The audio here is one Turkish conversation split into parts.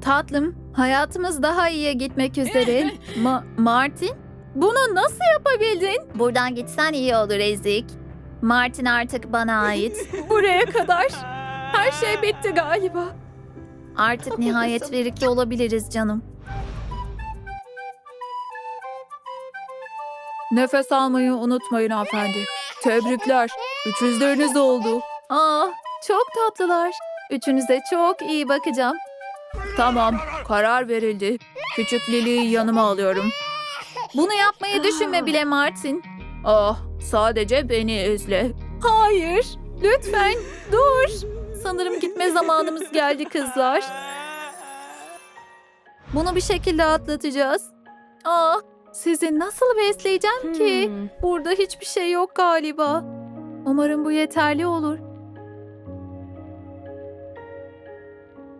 Tatlım, hayatımız daha iyiye gitmek üzere. Ma- Martin, bunu nasıl yapabildin? Buradan gitsen iyi olur Ezik. Martin artık bana ait. Buraya kadar. Her şey bitti galiba. Artık nihayet birlikte olabiliriz canım. Nefes almayı unutmayın hanımefendi. Tebrikler. Üçüzleriniz oldu. Aa, çok tatlılar. Üçünüze çok iyi bakacağım. Tamam, karar verildi. Küçük Lili'yi yanıma alıyorum. Bunu yapmayı düşünme bile Martin. Ah, sadece beni izle. Hayır, lütfen dur. Sanırım gitme zamanımız geldi kızlar. Bunu bir şekilde atlatacağız. Ah, sizi nasıl besleyeceğim ki? Burada hiçbir şey yok galiba. Umarım bu yeterli olur.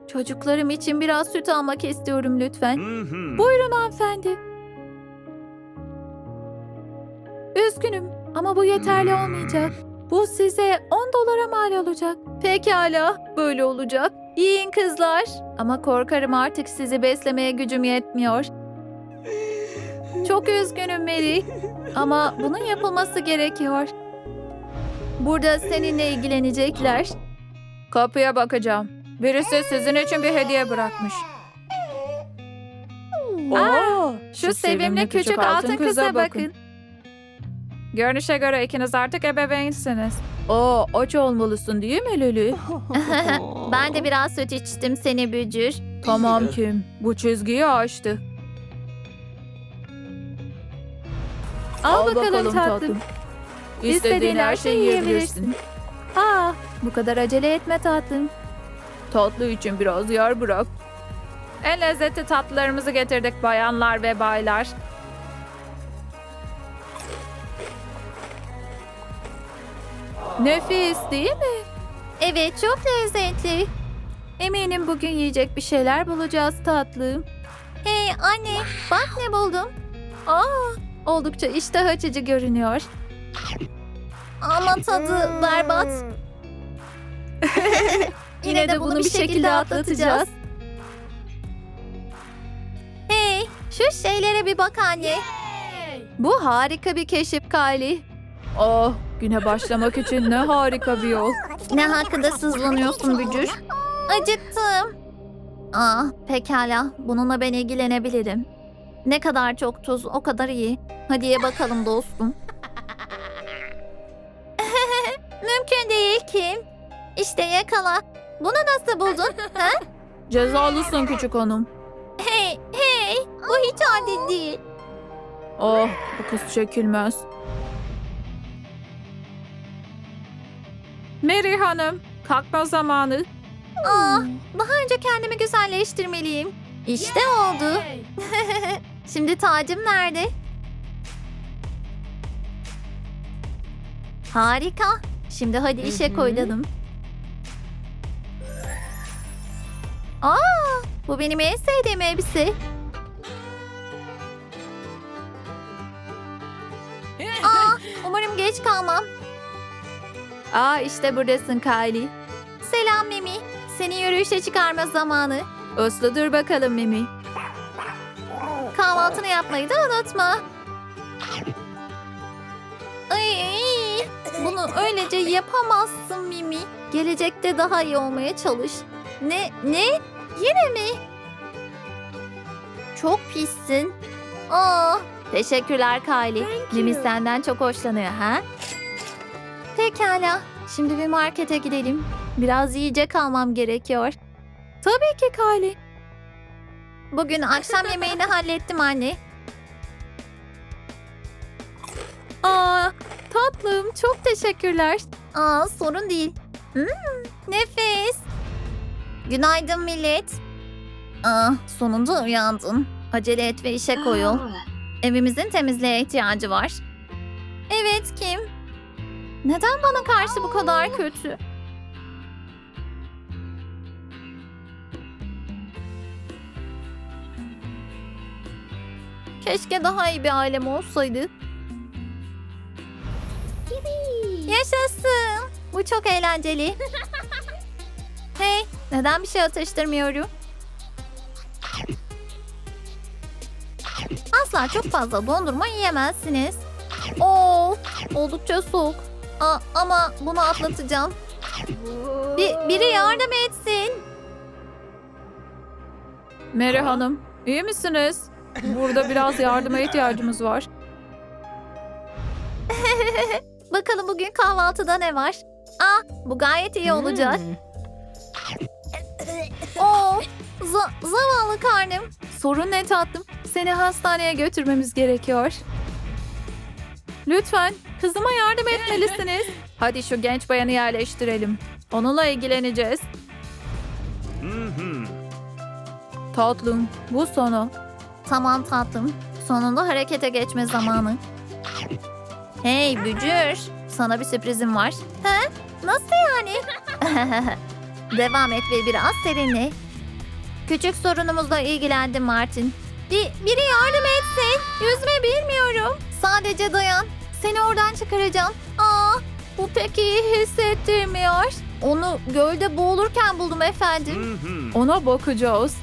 Çocuklarım için biraz süt almak istiyorum lütfen. Buyurun hanımefendi. Üzgünüm ama bu yeterli olmayacak. Bu size 10 dolara mal olacak. Pekala, böyle olacak. Yiyin kızlar. Ama korkarım artık sizi beslemeye gücüm yetmiyor. Çok üzgünüm Mary. Ama bunun yapılması gerekiyor. Burada seninle ilgilenecekler. Kapıya bakacağım. Birisi sizin için bir hediye bırakmış. Aa, şu sevimli küçük altın kıza bakın. Görünüşe göre ikiniz artık ebeveynsiniz. Aa, aç olmalısın değil mi Lili? ben de biraz süt içtim seni bücür. Tamam Kim, bu çizgiyi aştı. Al, bakalım, tatlım. İstediğin her şeyi yiyebilirsin. Aa, bu kadar acele etme tatlım. Tatlı için biraz yer bırak. En lezzetli tatlılarımızı getirdik bayanlar ve baylar. Nefis değil mi? Evet çok lezzetli. Eminim bugün yiyecek bir şeyler bulacağız tatlım. Hey anne bak ne buldum. Aa, oldukça iştah açıcı görünüyor. Ama tadı berbat. Yine de bunu bir şekilde atlatacağız. Hey, şu şeylere bir bak anne. Bu harika bir keşif Kylie. Oh, güne başlamak için ne harika bir yol. Ne hakkında sızlanıyorsun Bücür? Acıktım. Ah, pekala. Bununla ben ilgilenebilirim. Ne kadar çok tuz, o kadar iyi. Hadi ye bakalım dostum. Mümkün değil Kim. İşte yakala. Bunu nasıl buldun? ha? Cezalısın küçük hanım. Hey, hey. Bu hiç adil değil. Oh, bu kız çekilmez. Mary Hanım, kalkma zamanı. Aa, daha önce kendimi güzelleştirmeliyim. İşte oldu. Şimdi tacım nerede? Harika. Şimdi hadi işe koyulalım. Aa, bu benim en sevdiğim elbise. Aa, umarım geç kalmam. Aa işte buradasın Kylie. Selam Mimi. Seni yürüyüşe çıkarma zamanı. Uslu dur bakalım Mimi. Kahvaltını yapmayı da unutma. Ay, ay, bunu öylece yapamazsın Mimi. Gelecekte daha iyi olmaya çalış. Ne? Ne? Yine mi? Çok pissin. Aa, teşekkürler Kylie. Mimi senden çok hoşlanıyor ha? Pekala. Şimdi bir markete gidelim. Biraz yiyecek almam gerekiyor. Tabii ki Kylie. Bugün akşam yemeğini hallettim anne. Aa, tatlım çok teşekkürler. Aa, sorun değil. Hmm, nefis. Günaydın millet. Aa, sonunda uyandın. Acele et ve işe koyul. Evimizin temizliğe ihtiyacı var. Evet Kim. Neden bana karşı bu kadar kötü? Keşke daha iyi bir ailem olsaydı. Yaşasın. Bu çok eğlenceli. hey, neden bir şey atıştırmıyorum? Asla çok fazla dondurma yiyemezsiniz. Oo, oldukça soğuk. Aa, ama bunu atlatacağım. Bir, biri yardım etsin. Mary Hanım, iyi misiniz? Burada biraz yardıma ihtiyacımız var. Bakalım bugün kahvaltıda ne var? Ah, bu gayet iyi olacak. Oo, za- zavallı karnım. Sorun ne tatlım? Seni hastaneye götürmemiz gerekiyor. Lütfen kızıma yardım etmelisiniz. Hadi şu genç bayanı yerleştirelim. Onunla ilgileneceğiz. Tatlım, bu sonu. Tamam tatlım. Sonunda harekete geçme zamanı. Hey Bücür, sana bir sürprizim var. He? Nasıl yani? Devam et ve biraz serinle. Küçük sorunumuzla ilgilendim Martin. Bir, biri yardım etsin. Yüzme bilmiyorum. Sadece dayan. Seni oradan çıkaracağım. Aa, bu pek iyi hissettirmiyor. Onu gölde boğulurken buldum efendim. Ona bakacağız.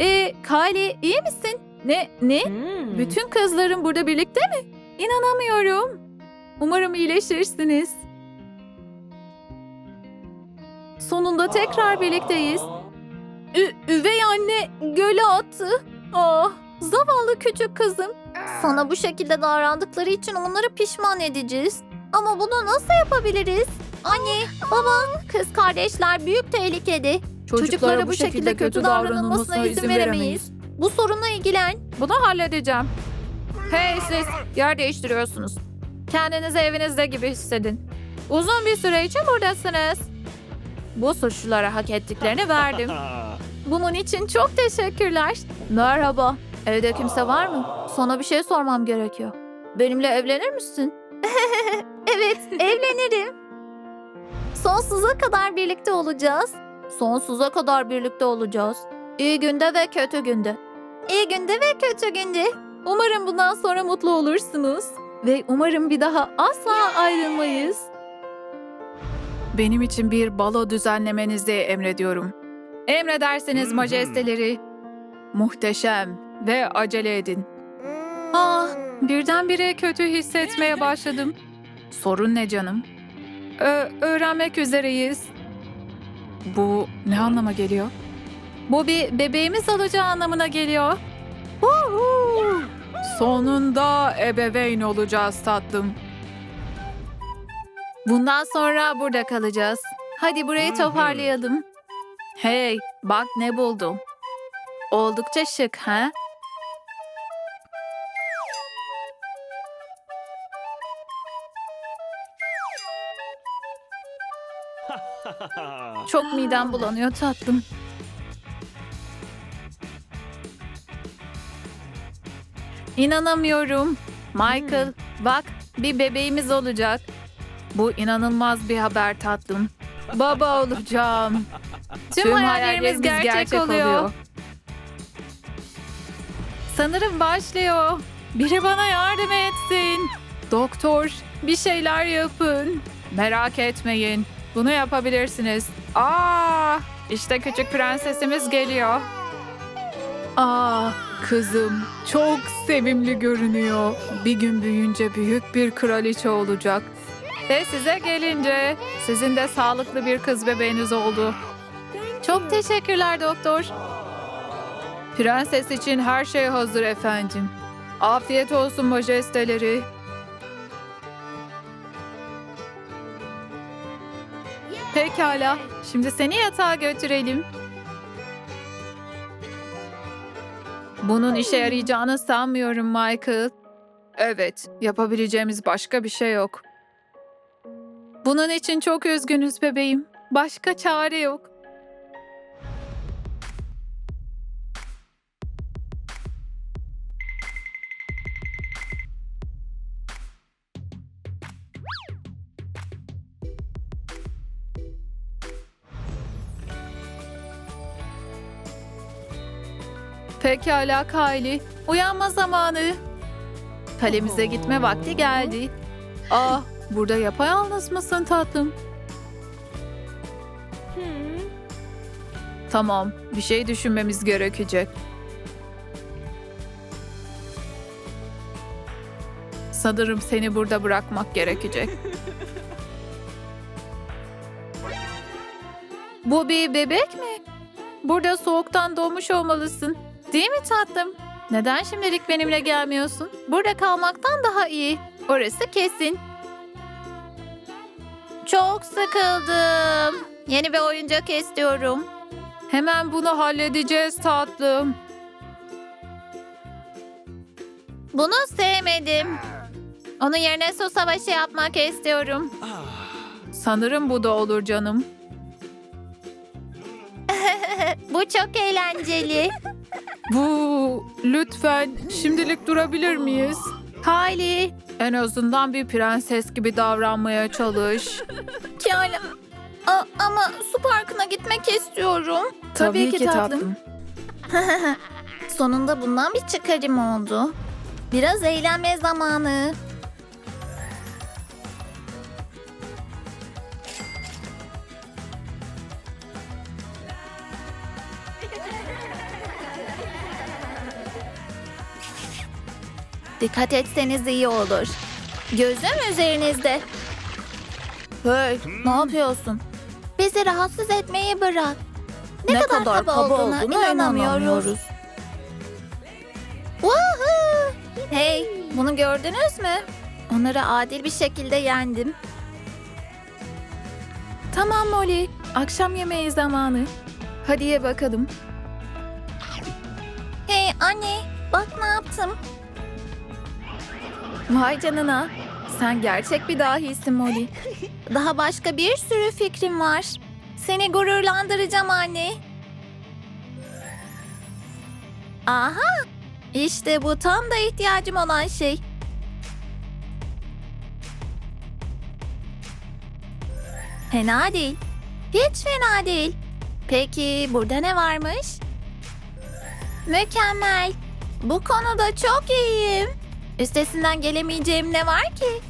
Ee, Kylie iyi misin? Ne? Ne? Bütün kızların burada birlikte mi? İnanamıyorum. Umarım iyileşirsiniz. Sonunda tekrar birlikteyiz. Ü- üvey anne göle attı. Ah, zavallı küçük kızım. Sana bu şekilde davrandıkları için onları pişman edeceğiz. Ama bunu nasıl yapabiliriz? Anne, baba, kız kardeşler büyük tehlikede. Çocuklara, bu şekilde kötü davranılmasına izin veremeyiz. Bu sorunla ilgilen. Bunu halledeceğim. Hey siz, yer değiştiriyorsunuz. Kendinizi evinizde gibi hissedin. Uzun bir süre için buradasınız. Bu suçlulara hak ettiklerini verdim. Bunun için çok teşekkürler. Merhaba. Evde kimse var mı? Sana bir şey sormam gerekiyor. Benimle evlenir misin? evet, evlenirim. Sonsuza kadar birlikte olacağız. Sonsuza kadar birlikte olacağız. İyi günde ve kötü günde. İyi günde ve kötü günde. Umarım bundan sonra mutlu olursunuz. Ve umarım bir daha asla ayrılmayız. Benim için bir balo düzenlemenizi emrediyorum. Emredersiniz majesteleri. Muhteşem ve acele edin. Ah, birdenbire kötü hissetmeye başladım. Sorun ne canım? Ö- öğrenmek üzereyiz. Bu ne anlama geliyor? Bu bir bebeğimiz olacağı anlamına geliyor. Huhu! Sonunda ebeveyn olacağız tatlım. Bundan sonra burada kalacağız. Hadi burayı toparlayalım. Hey, bak ne buldum. Oldukça şık ha? Çok midem bulanıyor tatlım. İnanamıyorum. Michael, bak bir bebeğimiz olacak. Bu inanılmaz bir haber tatlım. Baba olacağım. Tüm, hayallerimiz gerçek, oluyor. Sanırım başlıyor. Biri bana yardım etsin. Doktor, bir şeyler yapın. Merak etmeyin. Bunu yapabilirsiniz. Aa, işte küçük prensesimiz geliyor. Aa, kızım çok sevimli görünüyor. Bir gün büyüyünce büyük bir kraliçe olacak. Ve size gelince sizin de sağlıklı bir kız bebeğiniz oldu. Çok teşekkürler doktor. Prenses için her şey hazır efendim. Afiyet olsun majesteleri. Pekala. Şimdi seni yatağa götürelim. Bunun işe yarayacağını sanmıyorum Michael. Evet, yapabileceğimiz başka bir şey yok. Bunun için çok üzgünüz bebeğim. Başka çare yok. Pekala Kylie. Uyanma zamanı. Kalemize gitme vakti geldi. Ah, burada yapayalnız mısın tatlım? Tamam, bir şey düşünmemiz gerekecek. Sanırım seni burada bırakmak gerekecek. Bu bir bebek mi? Burada soğuktan doğmuş olmalısın. Değil mi tatlım? Neden şimdilik benimle gelmiyorsun? Burada kalmaktan daha iyi. Orası kesin. Çok sıkıldım. Yeni bir oyuncak istiyorum. Hemen bunu halledeceğiz tatlım. Bunu sevmedim. Onun yerine su savaşı yapmak istiyorum. Sanırım bu da olur canım. bu çok eğlenceli. Bu lütfen şimdilik durabilir miyiz? Hayli. En azından bir prenses gibi davranmaya çalış. Yani ama su parkına gitmek istiyorum. Tabii, ki, tatlım. Sonunda bundan bir çıkarım oldu. Biraz eğlenme zamanı. Dikkat etseniz iyi olur. Gözüm üzerinizde. Hey, ne yapıyorsun? Bizi rahatsız etmeyi bırak. Ne, kadar, kaba, olduğuna, inanamıyoruz. Woohoo! Hey, bunu gördünüz mü? Onları adil bir şekilde yendim. Tamam Molly, akşam yemeği zamanı. Hadi ye bakalım. Hey anne, bak ne yaptım. Vay canına. Sen gerçek bir dahisin Molly. Daha başka bir sürü fikrim var. Seni gururlandıracağım anne. Aha! İşte bu tam da ihtiyacım olan şey. Fena değil. Hiç fena değil. Peki burada ne varmış? Mükemmel. Bu konuda çok iyiyim. Üstesinden gelemeyeceğim ne var ki?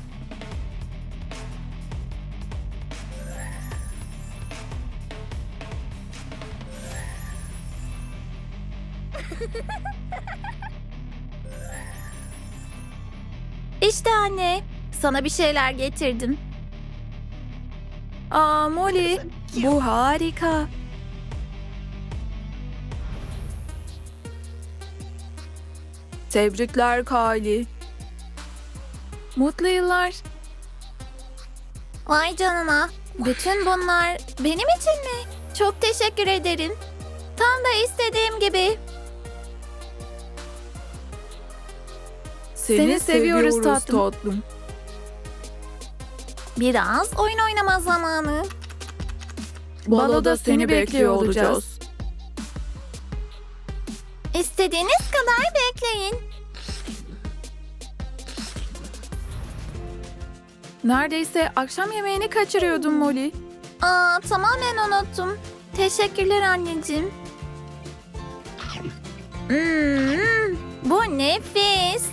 İşte anne, sana bir şeyler getirdim. Aa Molly, bu harika. Tebrikler Kylie. Mutlu yıllar. Vay canına. Bütün bunlar benim için mi? Çok teşekkür ederim. Tam da istediğim gibi. Seni, seviyoruz, tatlım. Biraz oyun oynama zamanı. Baloda seni bekliyor olacağız. İstediğiniz kadar bekleyin. Neredeyse akşam yemeğini kaçırıyordum Molly. Aa, tamamen unuttum. Teşekkürler anneciğim. Hmm, bu nefis.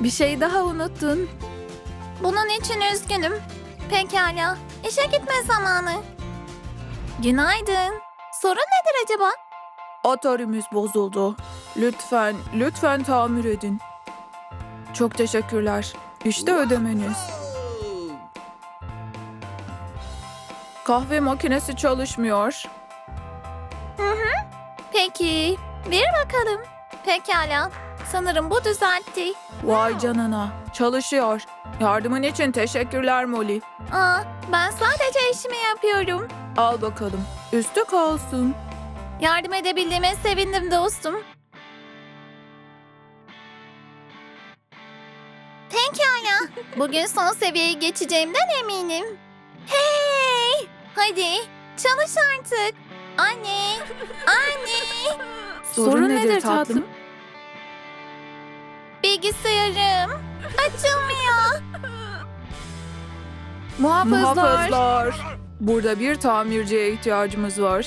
Bir şey daha unuttun. Bunun için üzgünüm. Pekala, işe gitme zamanı. Günaydın. Sorun nedir acaba? Atarimiz bozuldu. Lütfen, lütfen tamir edin. Çok teşekkürler. İşte ödemeniz. Kahve makinesi çalışmıyor. Peki, bir bakalım. Pekala, sanırım bu düzeltti. Vay canına. Çalışıyor. Yardımın için teşekkürler Molly. Aa, ben sadece işimi yapıyorum. Al bakalım. Üstü kalsın. Yardım edebildiğime sevindim dostum. Pekala. Bugün son seviyeye geçeceğimden eminim. Hey! Hadi çalış artık. Anne! Anne! Sorun, nedir tatlım? Bilgisayarım açılmıyor. Muhafızlar. Muhafızlar. Burada bir tamirciye ihtiyacımız var.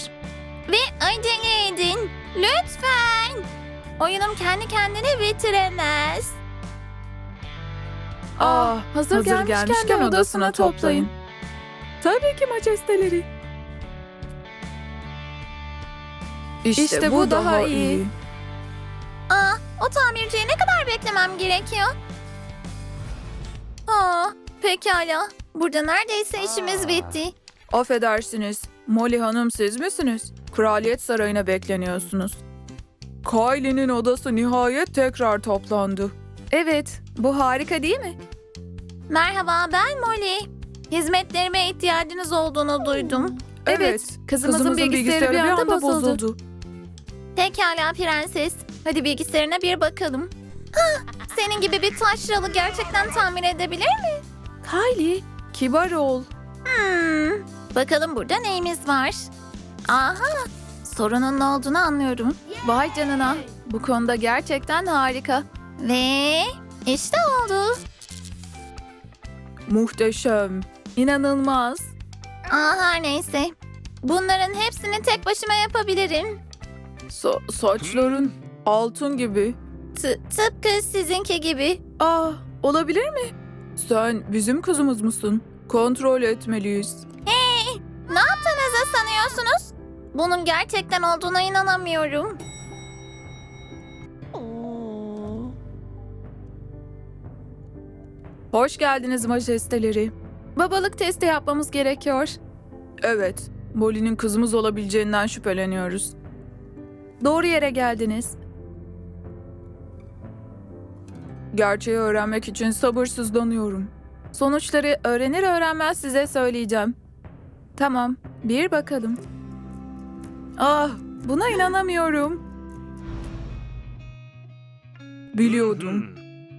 Ve acele edin. Lütfen. Oyunum kendi kendine bitiremez. Ah, hazır hazır, gelmişken gelmişken, de odasına odasına toplayın. Tabii ki majesteleri. İşte, İşte bu, bu daha, daha iyi. iyi. Aa, o tamirciye ne kadar beklemem gerekiyor? Aa, pekala. Burada neredeyse işimiz bitti. Affedersiniz. Molly Hanım siz misiniz? Kraliyet Sarayı'na bekleniyorsunuz. Kylie'nin odası nihayet tekrar toplandı. Evet, bu harika değil mi? Merhaba ben Molly. Hizmetlerime ihtiyacınız olduğunu duydum. Evet, kızımızın bilgisayarı bir anda bozuldu. Pekala prenses. Hadi bilgisayarına bir bakalım. Hah, senin gibi bir taşralı gerçekten tamir edebilir mi? Kylie, kibar ol. Hmm, bakalım burada neyimiz var? Aha, sorunun ne olduğunu anlıyorum. Vay canına, bu konuda gerçekten harika. Ve işte oldu. Muhteşem. İnanılmaz. Aa, her neyse. Bunların hepsini tek başıma yapabilirim. Sa- saçların altın gibi. T- tıpkı sizinki gibi. Ah, olabilir mi? Sen bizim kızımız mısın? Kontrol etmeliyiz. Ne yaptığınızı sanıyorsunuz? Bunun gerçekten olduğuna inanamıyorum. Hoş geldiniz majesteleri. Babalık testi yapmamız gerekiyor. Evet, Molly'nin kızımız olabileceğinden şüpheleniyoruz. Doğru yere geldiniz. Gerçeği öğrenmek için sabırsızlanıyorum. Sonuçları öğrenir öğrenmez size söyleyeceğim. Tamam, bir bakalım. Ah, buna inanamıyorum. Biliyordum.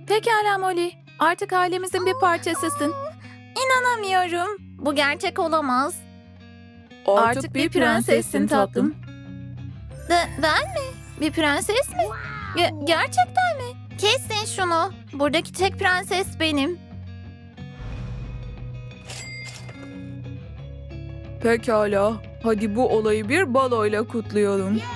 Pekala Molly, artık ailemizin bir parçasısın. İnanamıyorum. Bu gerçek olamaz. Artık, bir prensessin tatlım. De- ben mi? Bir prenses mi? Ge- gerçekten mi? Kesin şunu. Buradaki tek prenses benim. Pekala, hadi bu olayı bir baloyla kutlayalım.